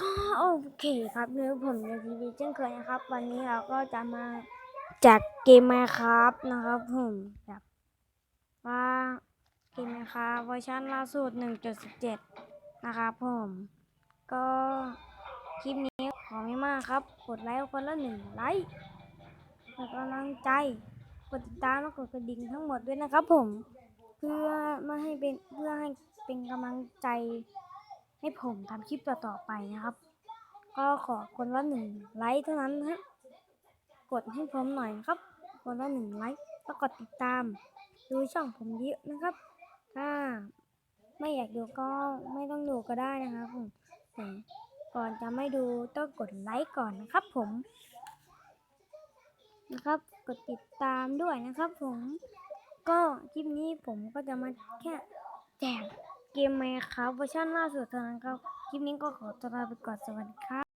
ก็โอเคครับเนื้อผมในทีวีเช่นเคยนะครับ วันนี้เราก็จะมาจากเกมมาครับนะครับผมแบบว่าเกมมาครับเวอร์ชันล่าสุด 1.17 นะครับผม ก็คลิปนี้ขอไม่มากครับ กดไลค์คนละหนึ่งไลค์กดกำลังใจ กดติดตามและกดกระดิ่งทั้งหมดด้วยนะครับผม เพื่อไม่ให้เป็นเพื่อให้เป็นกำลังใจ ให้ผมทำคลิปต่อๆไปนะครับ ก็ขอคนละหนึ่งไลค์เท่านั้นนะฮะกดให้ผมหน่อยนะครับ คนละหนึ่งไลค์แล้วกดติดตาม ดูช่องผมเยอะนะครับ ถ้าไม่อยากดูก็ไม่ต้องดูก็ได้นะครับผมแต่ก่อนจะไม่ดูต้องกดไลค์ก่อนนะครับผมนะครับ กดติดตามด้วยนะครับผม ก็คลิปนี้ผมก็จะมาแค่แจก เกมไหมครับเวอร์ชันล่าสุดเท่านั้นครับ คลิปนี้ก็ขอตัวลาไปก่อนสวัสดีครับ